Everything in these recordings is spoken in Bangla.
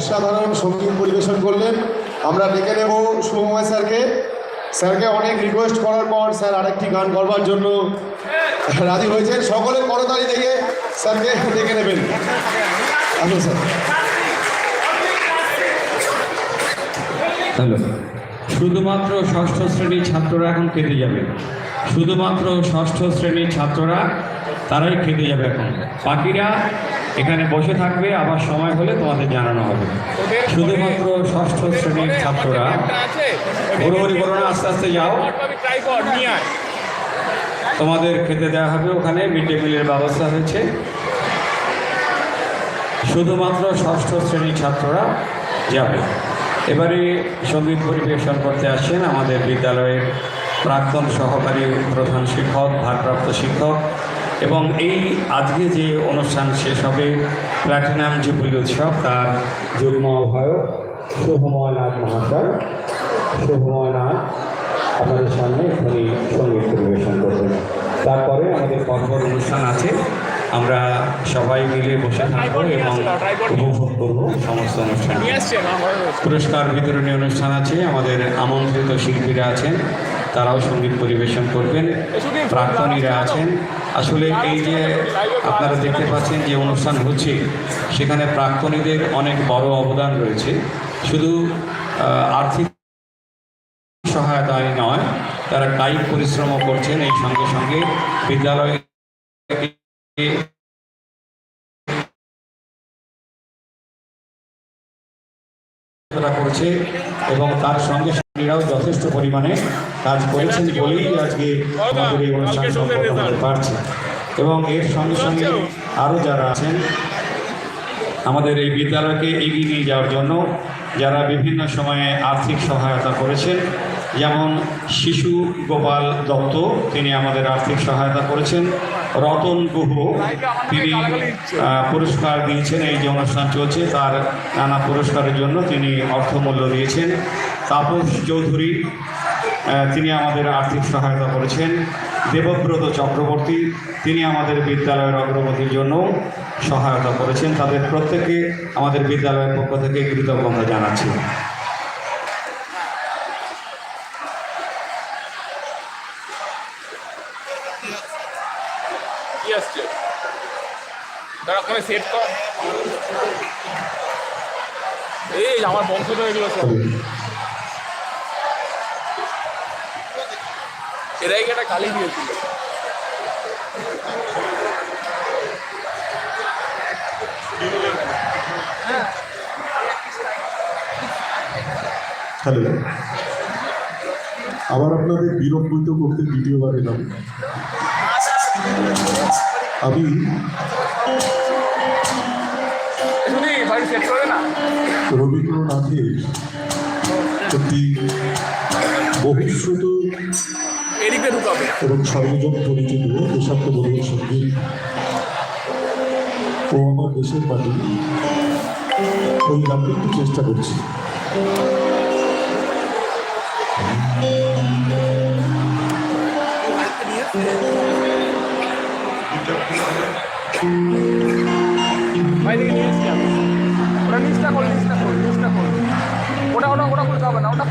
অসাধারণ সংগীত পরিবেশন করলেন। আমরা ডেকে নেব শুভময় স্যারকে। স্যারকে অনেক রিকোয়েস্ট করার পর স্যার আরেকটি গান করবার জন্য রাজি হয়েছেন। সকলে করতালি দেখে স্যারকে ডেকে নেবেন। আসুন স্যার। হ্যালো। শুধুমাত্র ষষ্ঠ শ্রেণির ছাত্ররা এখন খেতে যাবে। শুধুমাত্র ষষ্ঠ শ্রেণির ছাত্ররা তারাই খেতে যাবে এখন। পাখিরা এখানে বসে থাকবে, আবার সময় হলে তোমাদের জানানো হবে। শুধুমাত্র ষষ্ঠ শ্রেণির ছাত্ররা। ঘোরাঘুরি করো না, আস্তে আস্তে যাও। তোমাদের খেতে দেওয়া হবে ওখানে মিড ডে মিলের ব্যবস্থা হয়েছে। শুধুমাত্র ষষ্ঠ শ্রেণির ছাত্ররা যাবে। এবারে সংগীত পরিবেশন করতে আসছেন আমাদের বিদ্যালয়ের প্রাক্তন সহকারী প্রধান শিক্ষক, ভারপ্রাপ্ত শিক্ষক এবং এই আজকে যে অনুষ্ঠান শেষ হবে প্ল্যাটিনাম জুবলি উৎসব তার যুগ্ম আহ্বায়ক শুভময় নাথ মহাশয়। শুভময় নাথ আপনাদের সামনে এখানে সংগীত পরিবেশন করবেন। তারপরে আমাদের পরপর অনুষ্ঠান আছে। আমরা সবাই মিলে বসে থাকব এবং উপভোগ করব সমস্ত অনুষ্ঠান। পুরস্কার বিতরণী অনুষ্ঠান আছে। আমাদের আমন্ত্রিত শিল্পীরা আছেন তারাও সংগীত পরিবেশন করবেন। প্রাক্তনীরা আছেন। আসলে এই যে আপনারা দেখতে পাচ্ছেন যে অনুষ্ঠান হচ্ছে, সেখানে প্রাক্তনীদের অনেক বড় অবদান রয়েছে। শুধু আর্থিক সহায়তায় নয়, তারা কায়িক পরিশ্রমও করছেন। এই সঙ্গে সঙ্গে বিদ্যালয়ে করছে এবং তার সঙ্গে সঙ্গীরাও যথেষ্ট পরিমাণে কাজ করেছেন বলেই আজকে আমাদের এই অনুষ্ঠান সম্পন্ন হতে পারছে। এবং এর সঙ্গে সঙ্গে আরও যারা আছেন, আমাদের এই বিদ্যালয়কে এগিয়ে নিয়ে যাওয়ার জন্য যারা বিভিন্ন সময়ে আর্থিক সহায়তা করেছেন, যেমন শিশু গোপাল দত্ত, তিনি আমাদের আর্থিক সহায়তা করেছেন। রতন গুহ তিনি পুরস্কার দিয়েছেন এই যে অনুষ্ঠান চলছে তার নানা পুরস্কারের জন্য তিনি অর্থমূল্য দিয়েছেন। তাপস চৌধুরী তিনি আমাদের আর্থিক সহায়তা করেছেন। দেবব্রত চক্রবর্তী তিনি আমাদের বিদ্যালয়ের অগ্রগতির জন্য সহায়তা করেছেন। তাদের প্রত্যেকে আমাদের বিদ্যালয়ের পক্ষ থেকে কৃতজ্ঞতা জানাচ্ছি কি আসছে দাঁড়া ওখানে সেট কর। এই আমার বংশ তো এগুলো সব। এরাই একটা গালি দিয়েছিল। হ্যালো। আবার আপনাদের বিলম্বিত করতে দ্বিতীয়বার এলাম। আমি রবীন্দ্রনাথের এদিকে ঢুকাবে। এবং সর্বজন পরিচিত দেশাত্মবোধক সংগীত ও আমার দেশের মাটি ওই গানটি একটু চেষ্টা করছি। এসছি আমি। ওটা নিচটা নিচটা নিচটা ওটা ওটা ওটা খুলতে হবে না, ওটা।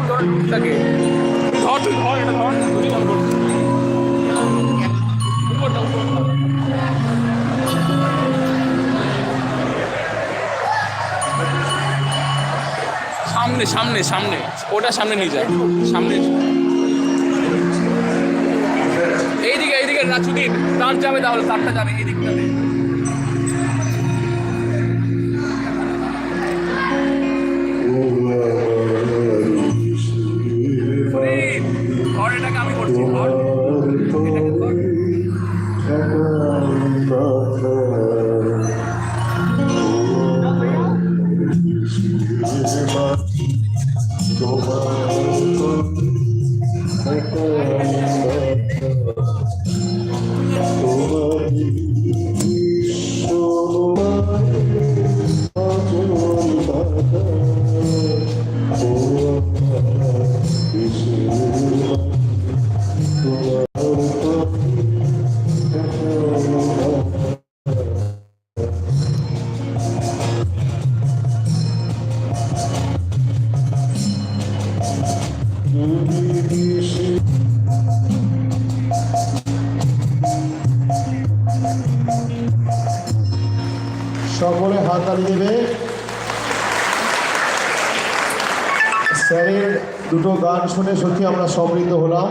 সামনে সামনে সামনে। ওটা সামনে নিয়ে যায় সামনে। এইদিকে এইদিকে রাচুদিন তার যাবে তাহলে, তারটা যাবে এই দিকটাতে গান শুনে সত্যি আমরা সমৃদ্ধ হলাম।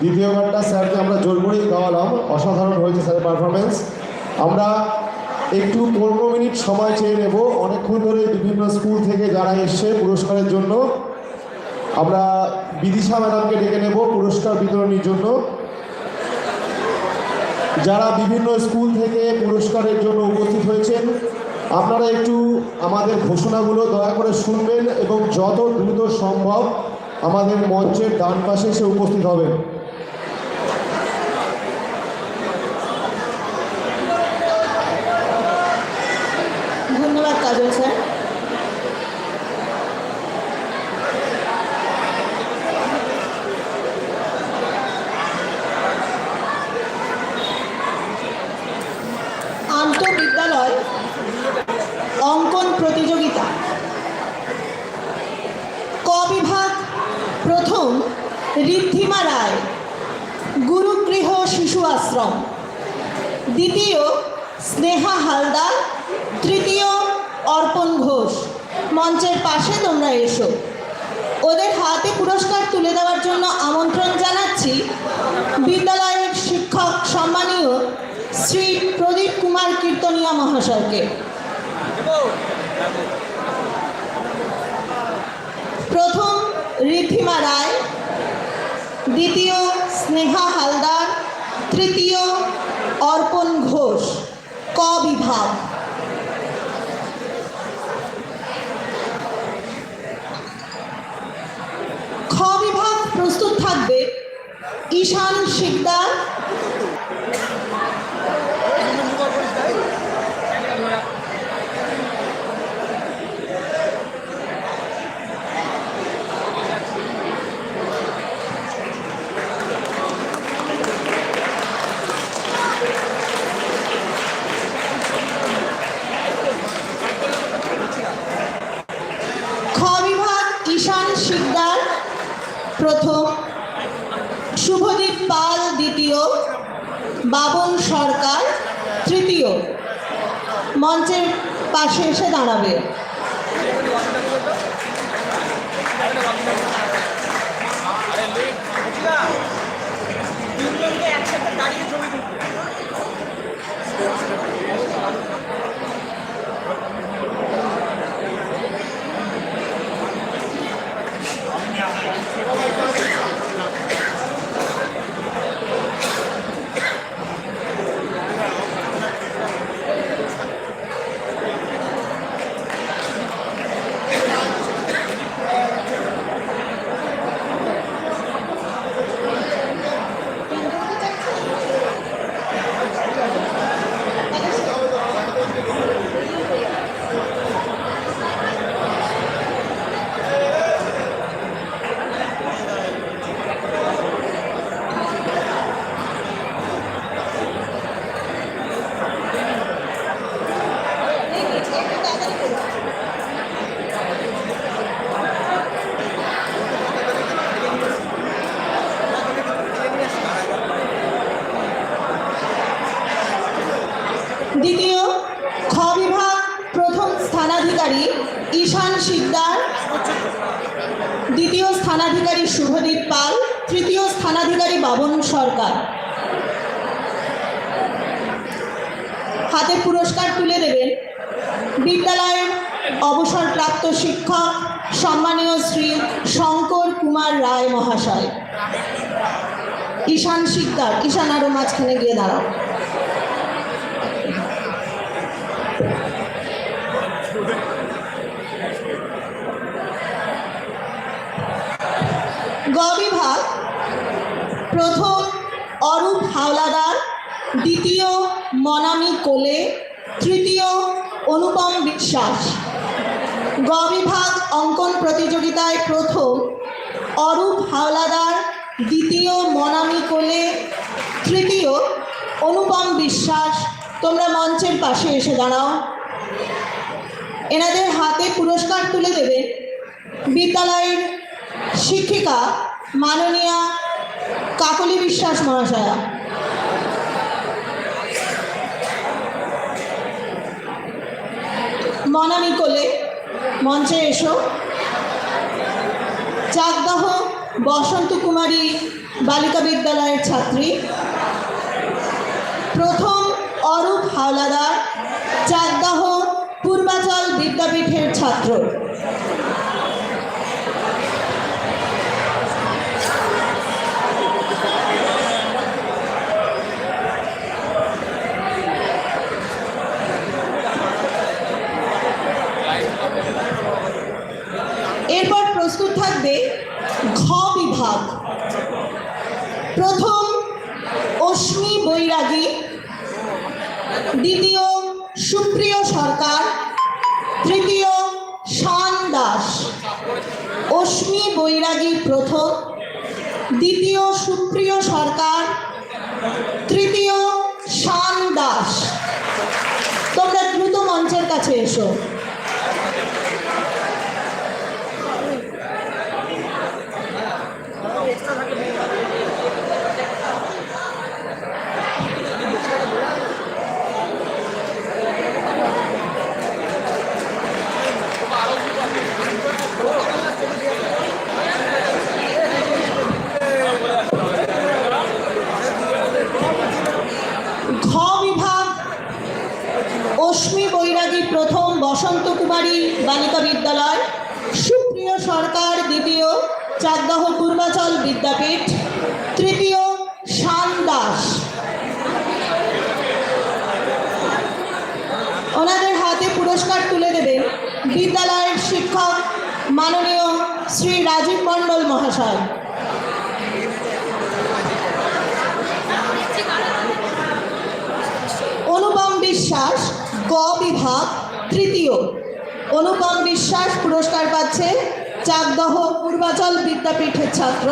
দ্বিতীয় গানটা স্যারকে আমরা জোর করেই গাওয়ালাম। অসাধারণ হয়েছে স্যারের পারফরমেন্স আমরা একটু পনেরো মিনিট সময় চেয়ে নেব। অনেকক্ষণ ধরে বিভিন্ন স্কুল থেকে যারা এসছে পুরস্কারের জন্য, আমরা বিদিশা ম্যাডামকে ডেকে নেব পুরস্কার বিতরণীর জন্য। যারা বিভিন্ন স্কুল থেকে পুরস্কারের জন্য উপস্থিত হয়েছেন, আপনারা একটু আমাদের ঘোষণাগুলো দয়া করে শুনবেন এবং যত দ্রুত সম্ভব আমাদের মঞ্চের ডান পাশে এসে উপস্থিত হবে ধন্যবাদ কাজল স্যার আন্তঃবিদ্যালয় অঙ্কন প্রতিযোগিতা ক বিভাগ প্রথম ঋদ্ধিমা রায় গুরুগৃহ শিশু আশ্রম দ্বিতীয় স্নেহা হালদার তৃতীয় অর্পণ ঘোষ মঞ্চের পাশে তোমরা এসো ওদের হাতে পুরস্কার তুলে দেওয়ার জন্য আমন্ত্রণ জানাচ্ছি বিদ্যালয়ের শিক্ষক সম্মানীয় শ্রী প্রদীপ কুমার কীর্তনিয়া মহাশয়কে প্রথম ঋদ্ধিমা রায়, দ্বিতীয় স্নেহা হালদার, তৃতীয় অর্পণ ঘোষ, ক বিভাগ। খ বিভাগ প্রস্তুত থাকবে ঈশান শিকদার স্থানাধিকারী ঈশান শিকদার, দ্বিতীয় স্থানাধিকারী শুভদীপ পাল, তৃতীয় স্থানাধিকারী বাবন সরকার। হাতে পুরস্কার তুলে দেবেন বিদ্যালয়ের অবসরপ্রাপ্ত শিক্ষক, সম্মানীয় শ্রী শঙ্কর কুমার রায় মহাশয়। ঈশান শিকদার, ঈশান আরও মাঝখানে গিয়ে দাঁড়াও। বিভাগ প্রথম অরূপ হাওলাদার, দ্বিতীয় মনামি কোলে, তৃতীয় অনুপম বিশ্বাস। গ বিভাগ অঙ্কন প্রতিযোগিতায় প্রথম অরূপ হাওলাদার, দ্বিতীয় মনামি কোলে, তৃতীয় অনুপম বিশ্বাস। তোমরা মঞ্চের পাশে এসে দাঁড়াও। এনাদের হাতে পুরস্কার তুলে দেবে বিদ্যালয়ের শিক্ষিকা মাননীয়া কাকলি বিশ্বাস মহাশয়া। মনামি কোলে মঞ্চে এসো। চাকদাহ বসন্ত কুমারী বালিকা বিদ্যালয়ের ছাত্রী। প্রথম অরূপ হাওলাদার, চাকদাহ পূর্বাচল বিদ্যাপীঠের ছাত্র। এরপর প্রস্তুত থাকবে ঘ বিভাগ। প্রথম অশ্মি বৈরাগী, দ্বিতীয় সুপ্রিয় সরকার, তৃতীয় শান দাস। অশ্মি বৈরাগী প্রথম, দ্বিতীয় সুপ্রিয় সরকার, তৃতীয় শান দাস। তোমরা দ্রুত মঞ্চের কাছে এসো ঘ বিভাগ অশ্মি বৈরাগী প্রথম বসন্ত কুমারী বালিকা বিদ্যালয় সুপ্রিয় সরকার দ্বিতীয় চাকদহ পূর্বাচল বিদ্যাপীঠ তৃতীয় শান দাস ওনাদের হাতে পুরস্কার তুলে দেবেন বিদ্যালয়ের শিক্ষক মাননীয় শ্রী রাজীব মণ্ডল মহাশয়। অনুপম বিশ্বাস, গ বিভাগ, তৃতীয়। অনুপম বিশ্বাস পুরস্কার পাচ্ছে চাকদহ পূর্বাচল বিদ্যাপীঠের ছাত্র,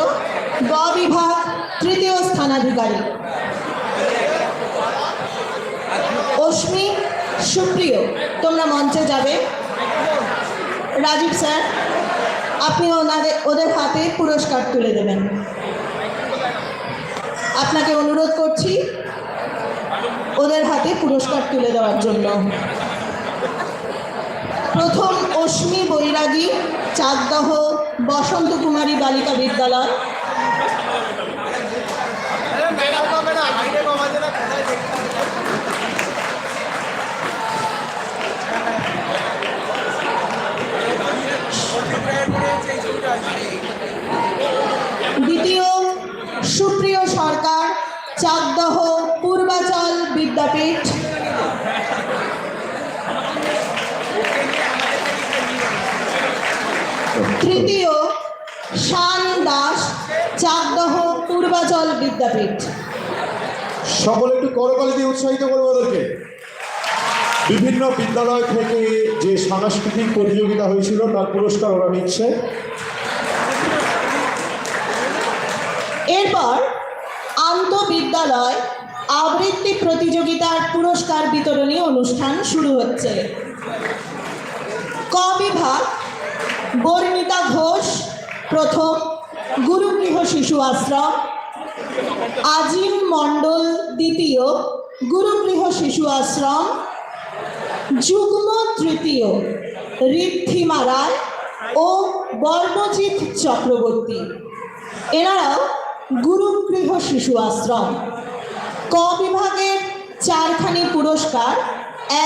গ বিভাগ, তৃতীয় স্থানাধিকারী। অশ্মি সুপ্রিয়, তোমরা মঞ্চে যাবে। রাজীব স্যার। আপনি ওনাদের, ওদের হাতে পুরস্কার তুলে দেবেন। আপনাকে অনুরোধ করছি, ওদের হাতে পুরস্কার তুলে দেওয়ার জন্য। প্রথম অশ্মি বৈরাগী চাঁদদহ বসন্ত কুমারী বালিকা বিদ্যালয়। দ্বিতীয়, সুপ্রিয় সরকার, চাকদহ পূর্বাচল বিদ্যাপীঠ। তৃতীয়, শান দাস, চাকদহ পূর্বাচল বিদ্যাপীঠ। সকলে একটু করতালি দিয়ে উৎসাহিত করব ওদেরকে। বিভিন্ন বিদ্যালয় থেকে যে সাংস্কৃতিক প্রতিযোগিতা হয়েছিল, তার পুরস্কার ওরা নিচ্ছে। এরপর আন্তঃবিদ্যালয় আবৃত্তি প্রতিযোগিতার পুরস্কার বিতরণী অনুষ্ঠান শুরু হচ্ছে। ক বিভাগ, বর্ণিতা ঘোষ, প্রথম গুরুগৃহ শিশু আশ্রম, আজিম মণ্ডল দ্বিতীয় গুরুগৃহ শিশু আশ্রম, যুগ্ম তৃতীয় ঋদ্ধিমা রায় ও বর্ণজিৎ চক্রবর্তী। এনারাও গুরুগৃহ শিশু আশ্রম। ক বিভাগের চারখানি পুরস্কার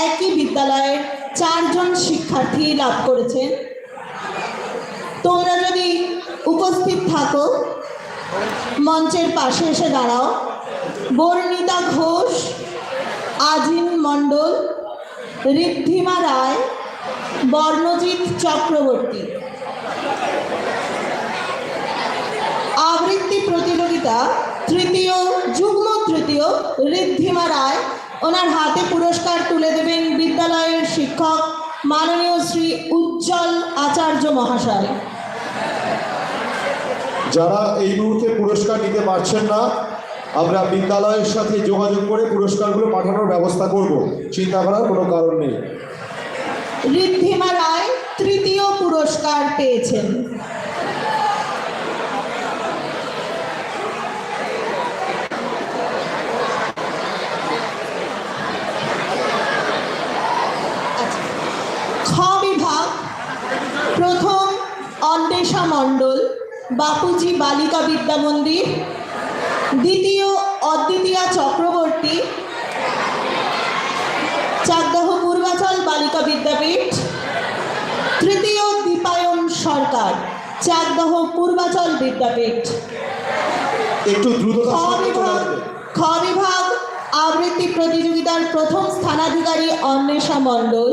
একই বিদ্যালয়ের চারজন শিক্ষার্থী লাভ করেছেন। তোমরা যদি উপস্থিত থাকো, মঞ্চের পাশে এসে দাঁড়াও। বর্ণিতা ঘোষ আজিম মণ্ডল, ঋদ্ধিমা রায়, বর্ণজিৎ চক্রবর্তী। আবৃত্তি প্রতিযোগিতা তৃতীয় যুগ্ম তৃতীয় ঋদ্ধিমা রায়। ওনার হাতে পুরস্কার তুলে দেবেন বিদ্যালয়ের শিক্ষক মাননীয় শ্রী উজ্জ্বল আচার্য মহাশয়। যারা এই মুহূর্তে পুরস্কার নিতে পারছেন না আমরা বিদ্যালয়ের সাথে যোগাযোগ করে পুরস্কারগুলো পাঠানোর ব্যবস্থা করব। চিন্তা করার কোনো কারণ নেই। ঋদ্ধিমা রায় তৃতীয় পুরস্কার পেয়েছেন আচ্ছা। খ বিভাগ প্রথম অন্বেষা মণ্ডল বাপুজি বালিকা বিদ্যা মন্দির দ্বিতীয় অদ্বিতীয়া চক্রবর্তী চাকদহ পূর্বাচল বালিকা বিদ্যাপীঠ তৃতীয় দীপায়ন সরকার চাকদহ পূর্বাচল বিদ্যাপীঠ। একটু বিভাগ খ বিভাগ আবৃত্তি প্রতিযোগিতার প্রথম স্থানাধিকারী অন্বেষা মণ্ডল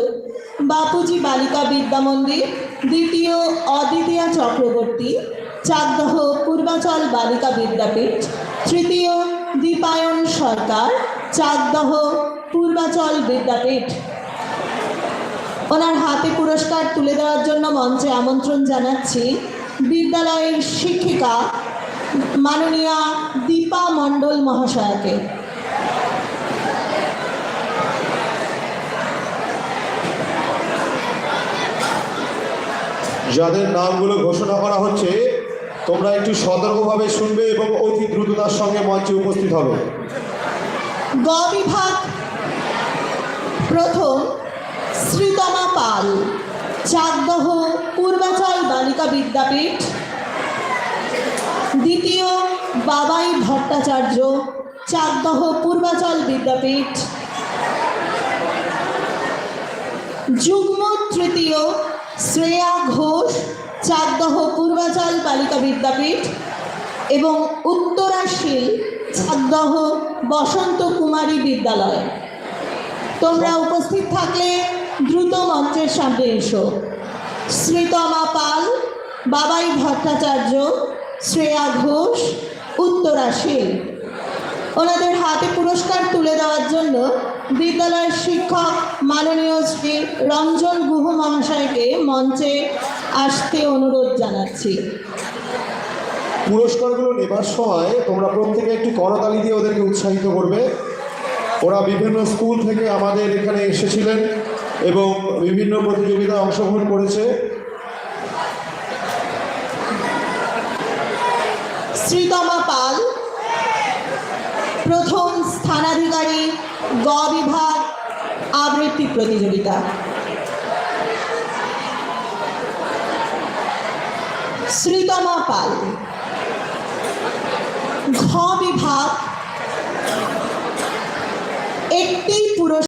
বাপুজি বালিকা বিদ্যা মন্দির দ্বিতীয় অদ্বিতীয়া চক্রবর্তী, চাকদহ পূর্বাচল বালিকা বিদ্যাপীঠ, তৃতীয় দীপায়ন সরকার, চাকদহ পূর্বাচল বিদ্যাপীঠ। ওনার হাতে পুরস্কার তুলে দেওয়ার জন্য মঞ্চে আমন্ত্রণ জানাচ্ছি বিদ্যালয়ের শিক্ষিকা মাননীয়া দীপা মণ্ডল মহাশয়াকে। যাদের নামগুলো ঘোষণা করা হচ্ছে, তোমরা একটু সতর্কভাবে শুনবে এবং অতি দ্রুততার সঙ্গে মঞ্চে উপস্থিত হবে। বিভাগ প্রথম শ্রীতমা পাল চাকদহ পূর্বাচল বালিকা বিদ্যাপীঠ। দ্বিতীয় বাবাই ভট্টাচার্য চাকদহ পূর্বাচল বিদ্যাপীঠ। যুগ্ম তৃতীয় শ্রেয়া ঘোষ, চাকদহ পূর্বাচল বালিকা বিদ্যাপীঠ এবং উত্তরাশীল চাকদহ বসন্ত কুমারী বিদ্যালয়। তোমরা উপস্থিত থাকলে দ্রুত মঞ্চের সামনে এসো। শ্রীতমা পাল, বাবাই ভট্টাচার্য, শ্রেয়া ঘোষ, উত্তরাশীল। ওনাদের হাতে পুরস্কার তুলে দেওয়ার জন্য বিদ্যালয়ের শিক্ষক মাননীয় শ্রী রঞ্জন গুহ মহাশয়কে মঞ্চে আসতে অনুরোধ জানাচ্ছি। পুরস্কারগুলো নেবার সময় তোমরা প্রত্যেকে একটু করতালি দিয়ে ওদেরকে উৎসাহিত করবে। ওরা বিভিন্ন স্কুল থেকে আমাদের এখানে এসেছিলেন এবং বিভিন্ন প্রতিযোগিতায় অংশগ্রহণ করেছে। শ্রীতমা পাল প্রথম স্থানাধিকারী গ বিভাগ আবৃত্তি প্রতিযোগিতা। শ্রীতমা পাল ঘ বিভাগ একটি পুরস্কার